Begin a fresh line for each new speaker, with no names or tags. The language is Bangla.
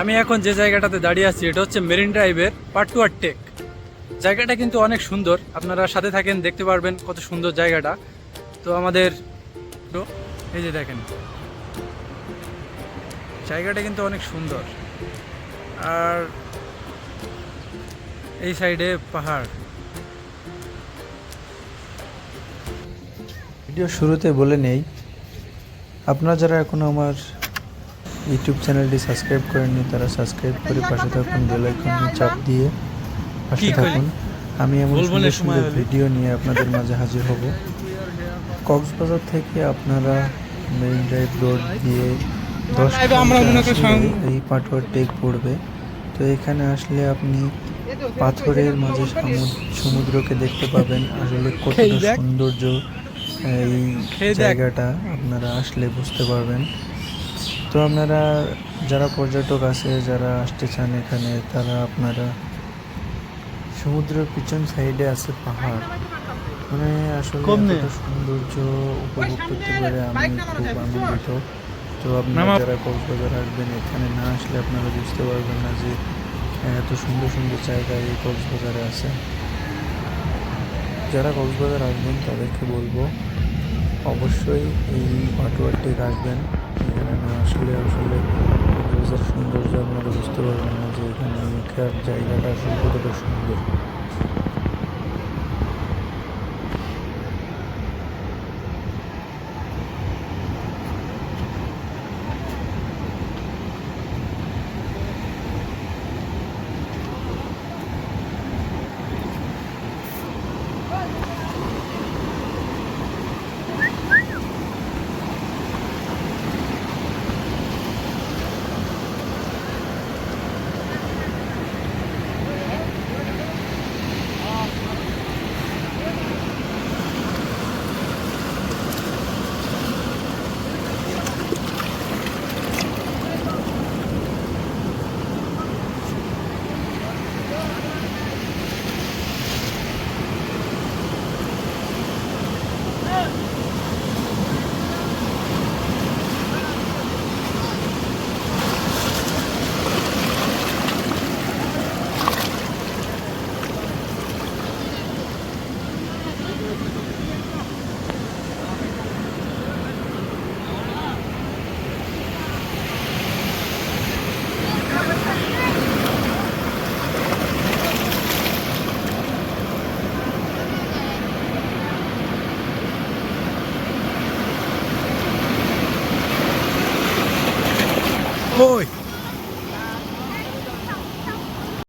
আমি এখন যে জায়গাটাতে দাঁড়িয়ে আছি, এটা হচ্ছে মেরিন ড্রাইভের পাটুয়ার টেক। জায়গাটা কিন্তু অনেক সুন্দর। আপনারা সাথে থাকেন, দেখতে পারবেন কত সুন্দর জায়গাটা। তো আমাদের এই যে দেখেন। জায়গাটা কিন্তু অনেক সুন্দর। আর এই সাইডে পাহাড়।
ভিডিও শুরুতে বলে নেই, আপনারা যারা এখনও আমার ইউটিউব চ্যানেলটি সাবস্ক্রাইব করেননি তারা সাবস্ক্রাইব করে পাশে থাকুন বেল আইকনে চাপ দিয়ে পাশে থাকুন। আমি এমন সুন্দর
সময়
সুন্দর ভিডিও নিয়ে আপনাদের মাঝে হাজির হব। কক্সবাজার থেকে আপনারা মেরিন ড্রাইভ রোড দিয়ে দশ এই পাটোয়ার টেক পড়বে। তো এখানে আসলে আপনি পাথরের মাঝে সমুদ- সমুদ্রকে দেখতে পাবেন। আসলে কতটা সৌন্দর্য এই জায়গাটা আপনারা আসলে বুঝতে পারবেন। তো আপনারা যারা পর্যটক আছে যারা আসতে চান এখানে তারা আপনারা সমুদ্রের পিছন সাইডে আছে পাহাড়। মানে আসলে সৌন্দর্য উপভোগ করতে পারে আমি খুব আনন্দিত। তো আপনারা যারা কক্সবাজার আসবেন এখানে না আসলে আপনারা বুঝতে পারবেন না যে এত সুন্দর সুন্দর জায়গা এই কক্সবাজারে আছে। যারা কক্সবাজার আসবেন তাদেরকে বলব অবশ্যই এই পাটুয়ার টেক আসবেন। আসলে আসলে সৌন্দর্য আপনারা বুঝতে পারবেন না যে এখানে মুখের জায়গাটা আসলে কতটা সুন্দর। Foi.